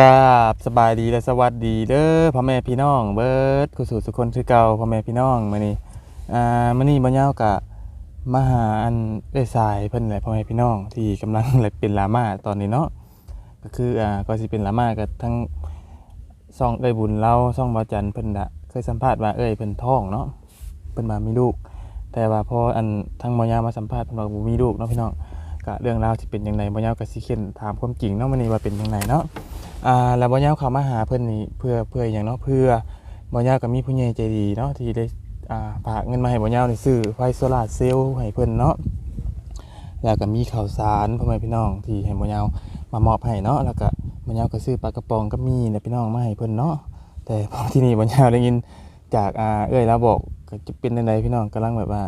กราบสบายดีและสวัสดีเด้อพ่อแม่พี่น้อง เบิร์ดกุสู่สุคนคือเก่าพ่อแม่พี่น้องมื้อนี้อ่ามื้อนี้บ่ยาวกะมาหาอันเอ้สายเพิ่นแหละพ่อแม่พี่น้องที่กำลังเลยเป็นลาม่าตอนนี้เนาะก็คืออ่าก็สิเป็นลาม่ากับทั้งซ่องเอ้ยบุญเราซ่องบ่จันเพิ่นน่ะเคยสัมภาษณ์ว่าเอ้ยเพิ่นท้องเนาะเพิ่นมามีลูก แต่ว่าพออันทั้งบ่ยาวมาสัมภาษณ์เพิ่นว่าบ่มีลูกเนาะพี่น้อง ก็เรื่องราวสิเป็นจังไดบ่ยาวก็สิเข็นถามความจริงเนาะมื้อนี้ว่าเป็นจังไดเนาะอ่าแล้วบ่ยาวเขามาหาเพิ่นนี่เพื่อเพื่ออย่างเนาะเพื่อบ่ยาวก็มีผู้ใหญ่ใจดีเนาะที่ได้อ่าฝากเงินมาให้บ่ยาวนี่ซื้อไฟโซลาร์เซลล์ให้เพิ่นเนาะแล้วก็มีข้าวสารพ่อแม่พี่น้องที่ให้บ่ยาวมามอบให้เนาะแล้วก็บ่ยาวก็ซื้อปลากระป๋องก็มีนะพี่น้องมาให้เพิ่นเนาะแต่พอที่นี่บ่ยาวได้ยินจากอ่าเอ้ยแล้วบอกก็จะเป็นจังไดพี่น้องกำลังแบบว่า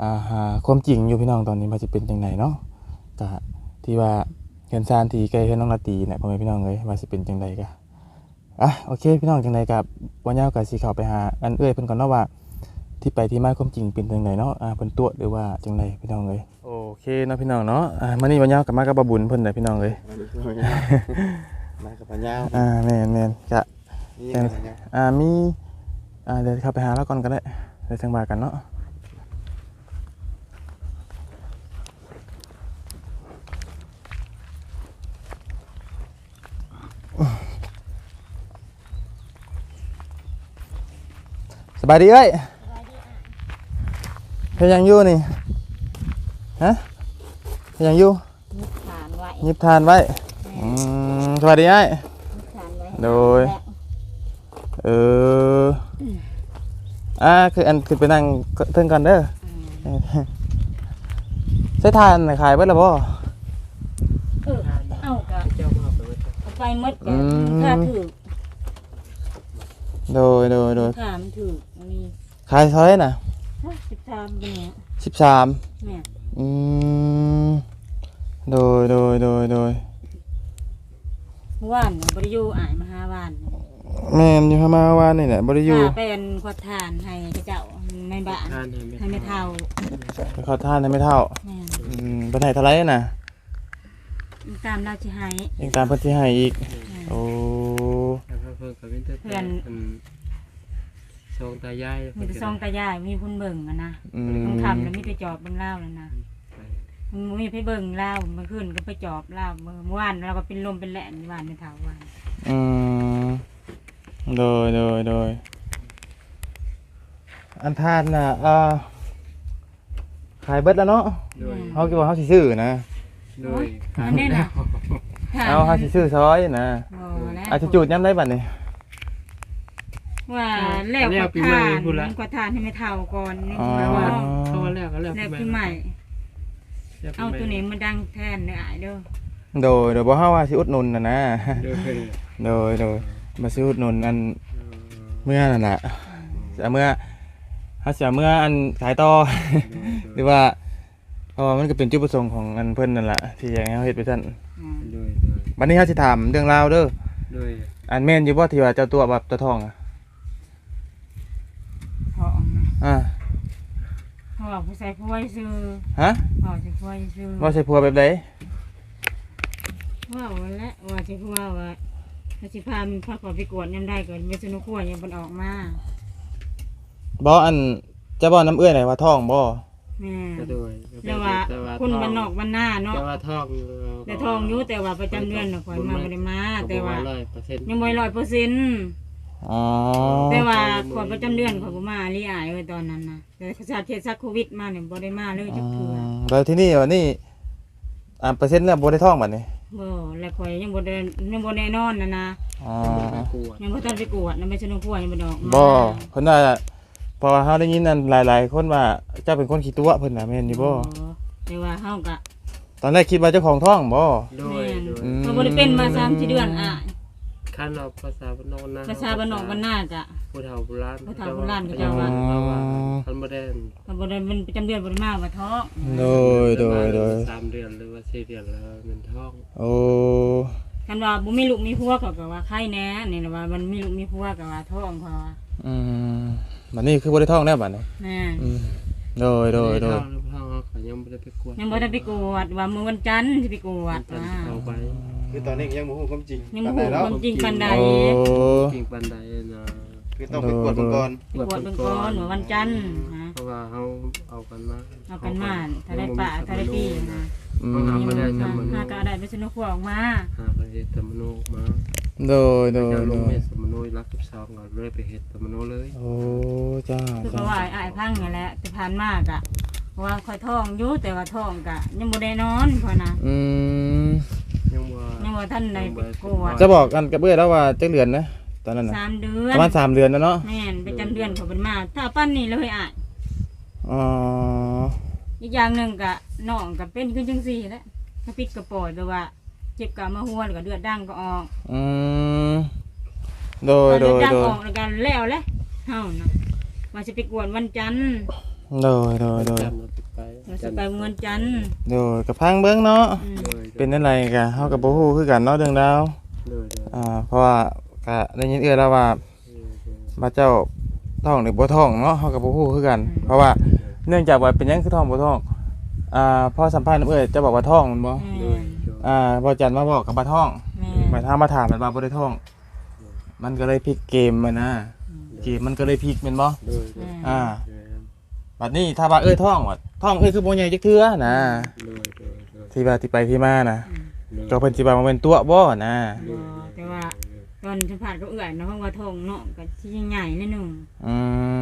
อ่าหาความจริงอยู่พี่น้องตอนนี้ว่าจะเป็นจังไดเนาะก็ที่ว่าเงินซานทีใกล้เฮือนน้องนาตีเนี่ยพ่อแม่พี่น้องเลยว่าสิเป็นจังใดกะอะโอเคพี่น้องจังใดกับวันยาวกับสีขาวไปหาอันเอ้ยเพิ่นก่อนเนาะว่าที่ไปที่มาความจริงเป็นจังใดเนาะอ่าเพิ่นตัวจหรือว่าจังใดพี่น้องเลยโอเคเนาะพี่น้องเนาะอ่ามื้อนี้วันยาวกับมากับบาบุญเพิ่นน่ะพี่น้องเลยมากับพญาวอ่าแม่นแม่นกะนี่กับพญาวอ่ามีอ่าเดี๋ยวเข้าไปหาแล้วก่อนก็ได้เดี๋ยวจังว่ากันเนาะ บายดีเอ้ยเฮ็ดหยังอยู่นี่ฮะเฮ็ดหยังอยู่ฐานไว้หยิบทานไว้อืมสบายดีไอ้ยฐานไว้โดย เอออ่าคืออันคือไปนั่งเทิงกันเด้อใช้ทานน่ะขายเบิดแล้วบ่ เออเอากะเจ้ามาไปไว้เอาไปหมดอืกะม ค่าถือโดยโดยโดย ค่ามันถืออั นนี้ขายเท่าไหร่น่ะสิบสามเป็นเนี่ยสิบสามเนี่ยอืมโดยโดยโดยโดยเมื่อวานเนี่ยบริยูอ่ายมาห้าวานแม่นอยู่ประมาณวันนี่แหละบ่ได้อยู่ค่าเป็นขวดทานให้เจ้าในบ้านทานให้ให้ไม่เท่าไปขอทานได้ไม่เท่าแม่นอืมเป็นให้เท่าไหร่น่ะตามเราจะให้ยังตามเพิ่นสิให้อีก โอ้แล้วก็เพิ่นกับวิน เตอร์อืมทรงตายายมีแต่ซองตายายมีพุ่นเบิ่งอะนะอืมต้องทำแล้วมีแต่จอบเบิ่งเล่าแล้วนะมันบ่มีไปเบิ่งเล่าเมื่อคืนก็ไปจอบเล่าเมื่อเมื่อวานเราก็เป็นลมเป็นแหลนวานไม่เท่าวันอืมโดยโดยโดยอันทานน่ะอ่าขายเบิดแล้วเนาะโดยเขาคิดว่าเขาสิซื้อนะโดยอันนี้น่ะเอาเขาสิซื้อซอยนะโอ้แล้วอาจจะจูดย้ำได้บัดนี้ ว่าแล้วกว่าทานมันกว่าทานให้ไม่เท่าก่อนนี่อ๋อคือว่าเข้ามาแล้วก็แล้วแล้วพี่ใหม่เอาตัวนี้มาดังแทนเด้ออ้ายเด้อโดยโดยบ่เฮาว่าสิอุดหนุนน่ะนะโดยโดยโดยมาซื้ออุดหนุนอันเมื่อนั่นน่ะเอาเมื่อเฮาสิเอาเมื่ออันขายต่อ หรือว่าเพราะว่ามันก็เป็นจุดประสงค์ของอันเพิ่นนั่นแหละที่อยากให้เฮาเฮ็ดไปซั่นอืมโดยโดยบัดนี้เฮาสิถามเรื่องราวเด้อโดยอันแม่นอยู่บ่ที่ว่าเจ้าตัวแบบเจ้าทองอะ พอ ออกมาอ่าพอผู้ใส่ผู้ไว้ซื้อฮะพอใส่ผู้ไว้ซื้อว่าใช่ผัวแบบใดว่าวันละว่าสิผู้ว่าว่าถ้าสิพามันพาขอไปกวดยามได้ก็ไปสนุกขัวยังมันออกมาบ่อันจะบ่น้ำเอื้อยไหนว่าทองบ่แม่โดยแล้วว่าคนบ้านนอกบ้านหน้าเนาะแต่ว่าทองแต่ทองอยู่แต่ว่าประจำเดือนน่ะข่อยมาบ่ได้มาแต่ว่าร้อยเปอร์เซ็นต์ยังบ่ร้อยเปอร์เซ็นต์ อ๋อแต่ว่าขวดประจำเดือนข่อยบ่มาลีอายเอ้ยตอนนั้นน่ะแต่สาเหตุจากโควิดมาเนี่ยบ่ได้มาเลยจักเทื่อแล้วที่นี่วันนี้อ่าเปอร์เซ็นต์แล้วบ่ได้ทองบัดนี้บ่แล้วข่อยยังบ่ได้ยังบ่แน่นอนน่ะนะอ๋อกลัวยังบ่ทันไปกวดนำไปสนุกขัวยังบ่ได้ออกมาบ่เพิ่นว่าเพอเฮาได้ยินนั่นหลาย ๆ คนว่าเจ้าเป็นคนขี้ตัวเพิ่นน่ะแม่นอยู่บ่แต่ว่าเฮาก็ตอนแรกคิดว่าเจ้าของท้องบ่ โดยแม่นโดย อืมเขาบ่ได้เป็นมา3 4เดือนอะ ขั้นเราภาษาบ้านนอกนะภาษาบ้านนอกบ้านนาก็ผู้เฒ่าโบราณผู้เฒ่าโบราณก็จะว่าคันบ่ได้ก็บ่ได้เป็นประจำเดือนบ่ได้มาว่าท้องโดยโดยโดยสามเดือนหรือว่าสี่เดือนแล้วมันท้องโอ้กันว่าบ่มีลูกมีผัวเขาก็ว่าไข้แน่นี่ล่ะว่ามันมีลูกมีผัวก็ว่าท้องเขาว่าอืมบัดนี้คือบ่ได้ท้องแล้วบัดนี้แม่นอืมโดยโดยโดยท้องแล้วท้องเขายังไม่ได้ไปกวดยังบ่ได้ไปกวดว่ามื้อวันจันทร์สิไปกวดตอนว่า เขาไป คือตอนนี้ยังบ่ฮู้ความจริงยังบ่ปานฮู้ใดแล้วความจริงปานใดโอ้จริงปันใดนะคือต้องไปกวดเบิ่งก่อนไปกวดเบิ่งก่อนว่าวันจันทร์นะเพราะว่าเฮาเอากันมาเอากันมาถ้าได้ปะถ้าได้ปีนะอืมหาบ่ได้หาทำมันหาก็เอาได้ไปสนุกพวกออกมาหาไปเฮ็ดตะมโนมาโดยโดยเจ้าลโดงยเม็ดตะมโนรักกับสาวก็เลยไปเฮ็ดตะมโนเลยโอ้จ้าคือเพจ้าราะว่าอ้ายพังนี่แหละแต่ผ่านมากอะเพราะว่าคอยท้องอยู่แต่ว่าท้องกะยังบ่ได้นอนพอนะอืม ยังว่ายังว่าท่านได้ไปกวดจะบอกกันกับเอื้อยแล้วว่าจักเดือนนะตอนนั้นน่ะสามเดือปนระมาณสามเดือนแล้วเนาะแม่นไปจำเดือนเขาเป็นมา ถ้าปั้นนี่เลยอะอ๋ออีกอย่างหนึ่งกะน้องกับเป็นขึ้นจังสี่แหล้วถ้าปิดกระปอดแต่ว่า เจ็บกะมาหัวแล้วก็เลือดดังก็ออกอืมโดยพอโดเลือดยดังโดยออกแล้วกันแล้วแหละเฮานะว่าจะไปกวนวันจันทร์ โดยโดยโดยจันทร์เราไปว่าจะไปเงินจันทร์โดยกับพังเบิ้งเนาะอืมเลยเป็นอะไรกันเฮากับบ่ฮู้คือกันเนาะเรื่องราวเลยเลยอ่าเพราะว่าก็ได้ยินเอื้อยแล้วว่าพระเจ้าท้องหรือบ่ท้องเนาะเฮากับบ่ฮู้คือกัน เพราะว่าเนื่องจากว่าเป็นหยังคือท้องบ่ท้องอ่าพอสัมภาษณ์เอื้อยจะบอกว่าท้องแม่นบ่แม่เลยนอ่าพอจันมาบอกกับบ่าท้อง แม่หมายถามมาถามมันว่าบ่ได้ท้อง มันก็เลยพลิกเกมมานะ เกมมันก็เลยพลิกแม่นบ่เลยอ่า บัดนี้ถ้าว่าเอ้ยท้องว่าท้องเอ้ยคือบ่ใหญ่จักเทื่อนะเลยเลยเลยที่ว่าที่ไปที่มานะเลยก็เพิ่นสิว่ามันเป็นตัวบ่นะบ่แต่ว่าตอนสัมผัสก็เอื่อยนะเพราะว่าท้องเนาะก็สิใหญ่นิดหนึงอื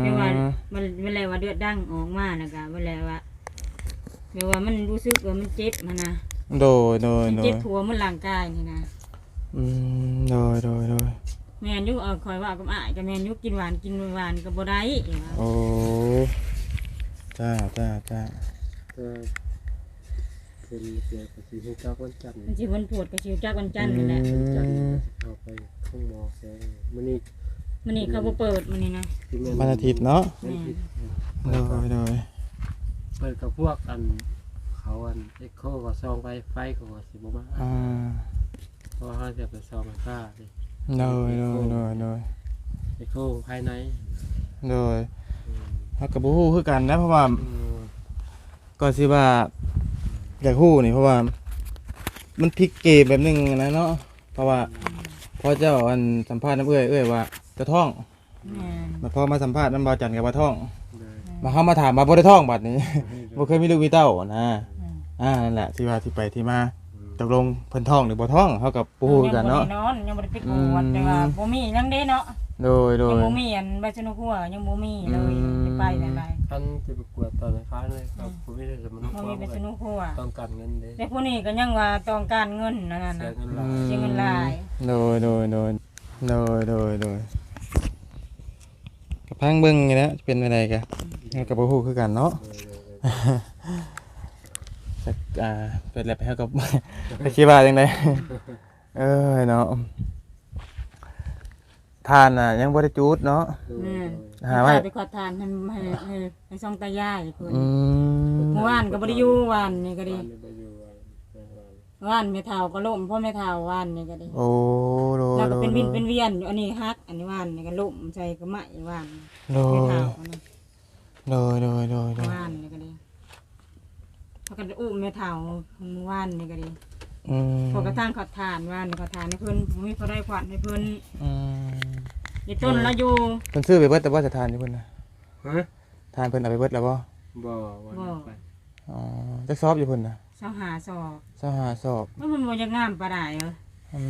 แต่ว่ามมันเวลาว่าเลือดดังออกมานะกะเวลาว่าเวลาว่ามันรู้สึกว่ามันเจ็บมันนะโดยโดยมันโดเจ็ยบทั่วมันร่างกายนี่นะอืมโดยโดยโดยแม่นอยุเออคอยว่ากับอ้ายกับแม่นอยุกินหวานกินหวานก็บ่ได้อีกว่าโอ้ จ้าจ้าจ้าก็เป็นเกี่ยวกับสิ่งที่เจ้าวันจันทร์มันสิวันปวดก็สิจักวันจันทร์นี่แหละจันทร์เอาไปข้างหมอแสงมื้อนี้มื้อนี้เขาบ่เปิดมื้อนี้นะ ที่แม่วันอาทิตย์เนาะแม่นโดยโดยเปิดกับพวกอันเขาอันเอ็กโคก็ซองไปไฟก็ว่าสิบ่มาอ่าเพราะว่าเขาจะไปซองไฟฟ้าดิโดยโดยโดยโดยเอ็กโคภายในโดยเฮาก็บ่ฮู้คือกันนะเพราะว่าก็สิว่าอยากฮู้นี่เพราะว่า มันพลิกเกมแบบหนึงนะเนาะเพราะว่าพอเจ้าอันสัมภาษณ์น้ำเอื้อยเอื้อยว่าจะท้องแม่นมาพอมาสัมภาษณ์น้ำบาวจันกับว่าท้องเลยมาเข้ามาถามมาบ่ได้ท้องบัดนี้บ่เคยมีลูกมีเต้านะอืมอ่านั่นแหละที่ว่าที่ไปที่มาตกลงเพิ่นท้องหรือบ่ท้องเฮากับปูฮู้กันเนาะยังบ่ได้นอนยังบ่ได้ไปกวดอืมแต่ว่าบ่มียังเด้เนาะ โดยโดยัยงบ่มีอันใบชะนุกหัวยังบ่มีเลยอืมไปไปได้ไรท่านจะไปกวดตอนไหนคะเลยครับผมไม่ได้สมนุบ่มีใบชะนุกหัวต้องการเงินเด้แต่ผู้นี้ก็ยังว่าต้องการเงินนั่นน่ะเสียนะ เงินหลาย เสียเงินหลาย โดยโดยโดยโดยโดยโดยกระพังเบิ่งนี่แหละเป็นอะไรกะเฮากับบ่ฮู้คือกันเนาะ สักอ่าเป็นแล้วไปเฮากับ ไปคิดว่าจังไดเอ้ยเนาะ ทานน่ะยังบ่ได้จูดเนาะแม่นหาไว้ไปขอทานให้ให้ให้ให้ซ่องตายายเพิ่นอืมเมื่อวานก็บ่ได้อยู่วานนี่ก็ดีบ้านนี่ไปอยู่วันวานแม่เฒ่าก็ล้มพ่อแม่เฒ่าวานนี่ก็ดีโอ้โดยแล้วก็เป็นวินโดยเป็นเวียนอยู่อันนี้ฮัก อันนี้วานนี่ก็ล้มใจก็ไหม้วานโดแม่ยเฒ่าอันนี้โดยโดยโดยโดยวานนี่ก็ดีพากันอุ้มแม่เฒ่าเมื่อวานนี่ก็ดีอืมพอกระทั่งขอทานวานขอทานให้เพิ่นบ่มีพอได้ขวัญให้เพิ่น อืม อีต้นละอยู่เพิ่นซื้อไปเบิดแต่ว่าจะทานอยู่เพิ่นน่ะฮะทานเพิ่นเอาไปเบิดแล้วบ่บ่วันนั้นไปอ๋อจักซอบอยู่เพิ่นน่ะเสาหาศอกซอหาสอบว่ามันบ่จะงามปานใดเอออื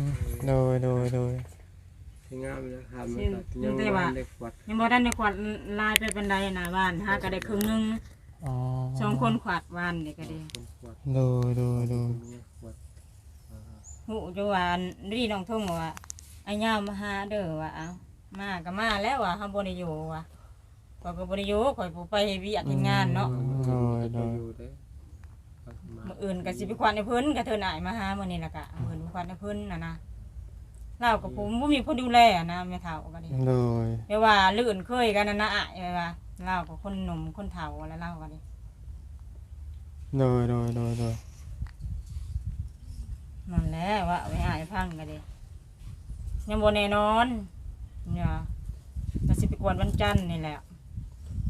มโดยโดยโดยที่งามเลยครับมันก็ยังวันเล็กวัดยังบ่ทันได้ขวัญลายไปปานใดน่ะวานหาก็ได้ครึ่งหนึงอ๋อสองคนขวัดวานนี่ก็ดีคนวัดโดยโดยโดยเนี่ยวัดหูจะวานดีน้องทุ่งว่า ไอ้ย่ามาหาเด้อว่าเอามาก็มาแล้วว่าเฮาบ่ได้อยู่ว่าข่อยก็บ่ได้อยู่ข่อยผู้ไปเฮ็ดเวียกเฮ็ดงานเนาะโดยโดย อยู่เด้มามื้ออื่นก็สิไปควันให้เพิ่นก็เทินอ้ายมาหามื้อนี้ล่ะก็เอาเพิ่นไปควันให้เพิ่นน่ะนะเราก็ผมบ่มีคนดูแลอะนะแม่เฒ่าก็ดีโดยแม่ว่าลื่นเคยกันนั่นนะอ้ายว่าเราก็คนหนุ่มคนเฒ่าแล้วเราก็ดีโดย โดย โดย โดย นั่นแหละว่าเอาไปอ้ายพังก็ดี ยังบ่แน่นอนเนี่ยก็สิไปกวนวันจันทร์นี่แหละ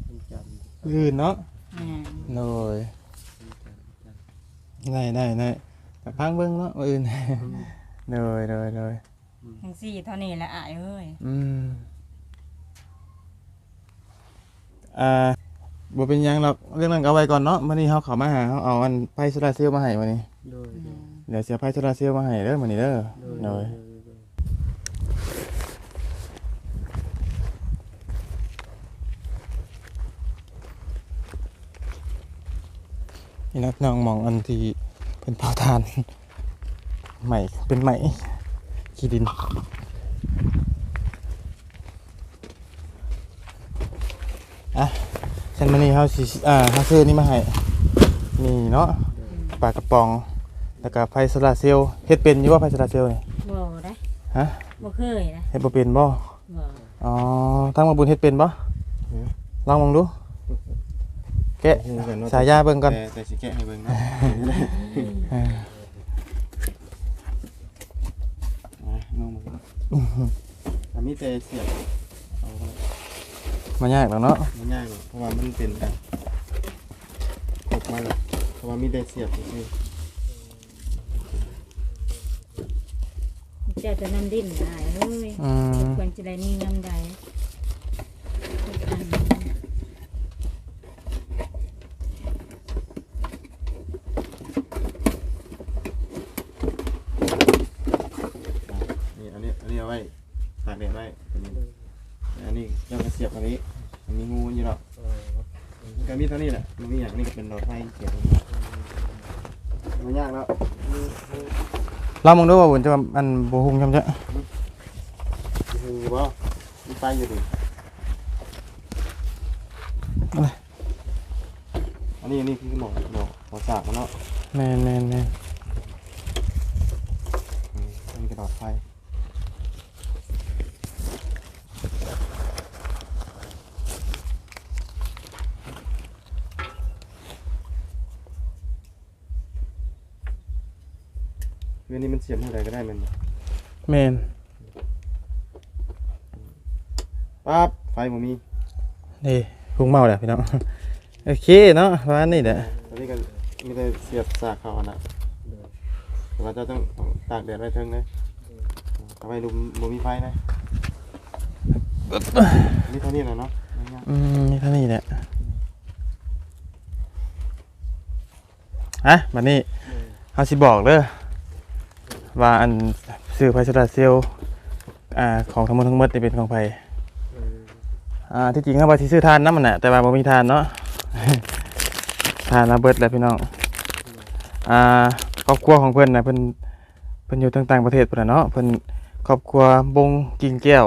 เป็นจันทร์อื่นเนาะแม่นโดยเป็นจันทร์จันทร์ได้ได้ได้ก็พังเบิ่งเนาะมื้ออื่นเลยเลยเลยทั้งสี่เท่านี้แหละอายเอ้ยอืมอ่าบ่เป็นหยังหรอกเรื่องนั้นก็เอาไว้ก่อนเนาะมื้อนี้เฮาเข้ามาหาเฮาเอาอันไฟโซลาร์เซลล์มาให้มื้อนี้โดยโดยเดี๋ยวเสียไฟโซลาร์เซลล์มาให้เด้อมื้อนี้เด้อโดยโดย นี่นะพี่น้องมองอันที่เป็นเผาทานใหม่เป็นใหม่ขี้ดินอะฉันมานี่เฮาสิอ่าเฮาซื้อนี่มาให้นี่เนาะปลากระป๋องแล้วก็ไฟโซลาร์เซลล์เฮ็ดเป็นอยู่ว่าไฟโซลาร์เซลล์นี่บ่ได้ฮะบ่เคยนะเฮ็ดบ่เป็นบ่บ่อ๋อทางมาบุญเฮ็ดเป็นบ่ลองมองดูแกะสายยาเบิ่งก่อนแต่แต่สิแกะให้เบิ่งเนาะอ่าอะน้องมึงอันนี้แต่เสียบเอาไว้มันยากแล้วเนาะมันง่ายหรอกเพราะว่ามันเป็นแบบกดมาเลยเพราะว่ามีแต่เสียบซื่อเจ้าจะนั่นดิ้นอายเอ้ยอืมควรจะได้นี่ยามใด ๆนี่อันนี้อันนี้เอาไว้ตากแดดไว้ตัวนี้อันนี้เราก็เสียบอันนี้มันมีงูอยู่หรอกมัน ก็มีเท่านี้แหละมันมีอย่างนี้ก็เป็นหลอดไฟเสียบมันยากแล้วลองมองดูว่าบุญจะว่าอันบ่ฮุงจำจะคือว่ามีไฟอยู่ดิอันนี้อันนี้คือหมอกหมอกหมอกสากมันเนาะแม่นแม่นแม่น อืมอันนี้กระดอดไฟ เรื่องนี้มันเสียบเท่าไหร่ก็ได้แมันบ่แม่นปั๊บไฟบ่มีนี่ฮุงเมาแหละพี่น้อง โอเคเนาะว่านี่แหละตอนนี้ก็มีแต่เสียบสากเขาอันน่ะแต่ว่าเจะต้องต้องตากแดดไว้เทิงเลยเอาไว้ลุมบ่มีไฟนะนี่เท่านี้แหละเนาะง่ายอืมนี่เท่านี้แหละฮะบัดนี้เฮาสิบอกเด้อ ว่าอันซื้อไฟโซลาร์เซลล์อ่าของทั้งหมดทั้งหมดนี่เป็นของไผอ่าที่จริงเขาว่าสิซื้อทานน้ำมันน่ะแต่ว่าบ่มีทานเนาะ ทานระเบิดแล้วพี่น้องอ่าครอบครัวของเพิ่นน่ะเพิ่นเพิ่นอยู่ต่างๆประเทศพุ่นน่ะเนาะเพิ่นครอบครัวบงกิ่งแก้ว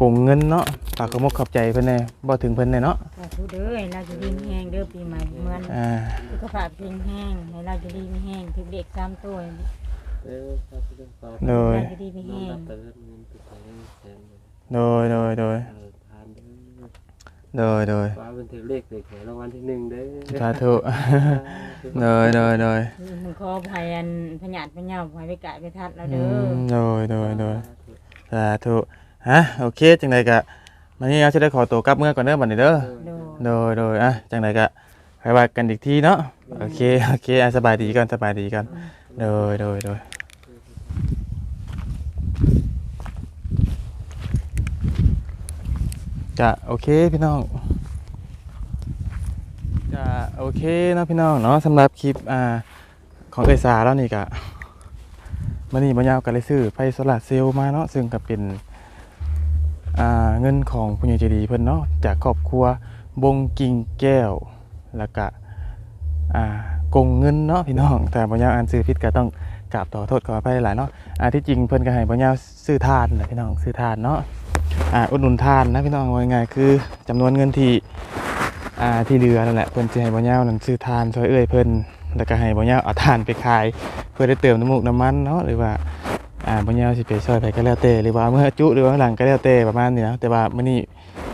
กงเงินเนาะฝากขอมกขอบใจเพิ่นแน่บ่ถึงเพิ่นแน่เนาะขอทุเด้อให้เราจะดีมีแห้งเด้อปีใหม่เหมือนอ่าสุขภาพแข็งแห้งให้เราจะดีมีแห้งถึงเด็กสามตัวเออครับเรื่องต่อโดยเราจะดีมีน้องแห้งรับแต่เรื่องเงินติดต่อเรื่องแสนเลยโดยโดยโดยเออทานเด้อโดยโดยว่าเป็นเทเลขเด็กแหรางวัลที่หนึ่งเด้อสาธุโดยโดยโดยมึงขอภัยอันพญาติพญาภัยไปกะไปทัดแล้วอืเด้อมโดยโดยโดยสาธุ ฮะโอเคจังไดก็มานี่เราจะได้ขอตัวกลับเมื่อก่อนเด้อบัดนี้เด้อโดยโดยโดยอะจังไดก็ไปว่ากันอีกทีเนาะโอเคโอเคอะสบายดีกันสบายดีกันโดยโดยโดยจะโอเคพี่น้องจะโอเคเนาะพี่น้องเนาะสำหรับคลิปอ่าของเอยสาแล้วนี่กะมื่อนี้บรรยาวกันเลยซื้อไฟโซลาร์เซลล์มาเนาะซึ่งก็เป็นอ่า เงินของผู้ใหญ่ใจดีเพิ่นเนาะจากครอบครัวบงกิ่งแก้วแล้วก็อ่ากงเงินเนาะพี่น้องแต่บรรยาวอ่านซื้อผิดก็ต้องกราบต่อโทษขออภัยหลายเนาะอ่าที่จริงเพิ่นก็ให้บรรยาวซื้อทานแหละพี่น้องซื้อทานเนาะอ่าอุดหนุนทานนะพี่น้องว่าง่ายคือจำนวนเงินที่อ่าที่เหลือนั่นแหละเพิ่นสิให้บรรยาวนั่นซื้อทานซอยเอ้ยเพิ่นแล้วก็ให้บรรยาวเอาทานไปขาย เพื่อได้เติมน้ำมูกน้ำมันเนาะหรือว่า อ่าบางอย่างสิไปซอยไปก็แล้วแต่หรือว่าเมื่อจุหรือว่าหลังก็แล้วแต่ประมาณนี้นะแต่ว่ามื้อนี้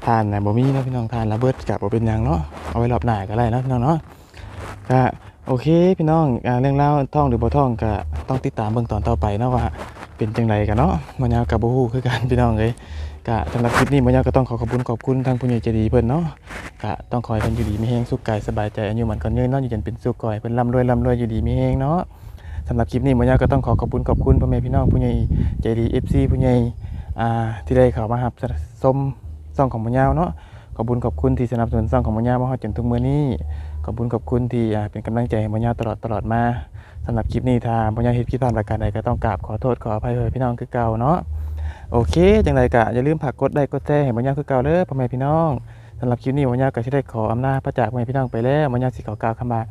ทานนะบ่มีนะพี่น้องทานระเบิดกับบ่เป็นหยังเนาะเอาไว้รอบหน้าก็ได้นะพี่น้องเนาะก็โอเคพี่น้องอ่าเรื่องราวท่องหรือบ่ท่องก็ต้องติดตามเบิ่งตอนต่อไปเนาะว่าเป็นจังไดกันเนาะมันยาวกับบ่ฮู้คือกันพี่น้องเอ้ยกะสำหรับคลิปนี้บ่ยาวก็ต้องขอขอบคุณขอบคุณทางผู้ใหญ่ใจดีเพิ่อนเนาะกะต้องขอให้เพิ่นอยู่ดีมีแฮงสุขกายสบายใจอายุมันก่อนยืนเนาะอยู่จนเป็นสุขก่อยเพิ่นร่ำรวยร่ำรวยอยู่ดีมีแฮงเนาะ สำหรับคลิปนี้บ่ยาก็ต้องขอขอบคุณขอบคุณพ่อแม่พี่น้องผู้ใหญ่ใจดี FC ผู้ใหญ่อ่าที่ได้เข้ามารับชมช่องของบ่ยาเนาะขอบคุณขอบคุณที่สนับสนุนช่องของบ่ยามาฮอดจนทุกมื้อนี้ขอบคุณขอบคุณที่อ่าเป็นกำลังใจให้บ่ยาตลอดตลอดมาสำหรับคลิปนี้ถ้าบ่ยาเฮ็ดผิดพลาดประการใดก็ต้องกราบขอโทษขออภัยเพื่อพี่น้องคือเก่าเนาะโอเคจังไรกะอย่าลืมผักกดไลค์กดแชร์ให้มันยาคือเก่าเด้อพ่อแม่พี่น้องสำหรับคลิปนี้มันยาก็สิได้ขออำนาจพระจากพ่อแม่พี่น้องไปแล้วมันยาสิขอกล่าวคำว่า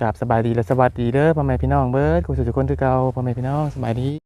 กราบสบายดีและสวัสดีเด้อพ่อแม่พี่น้องเบิร์ดกูสุขทุกคนคือเก่าพ่อแม่พี่น้องสบายดี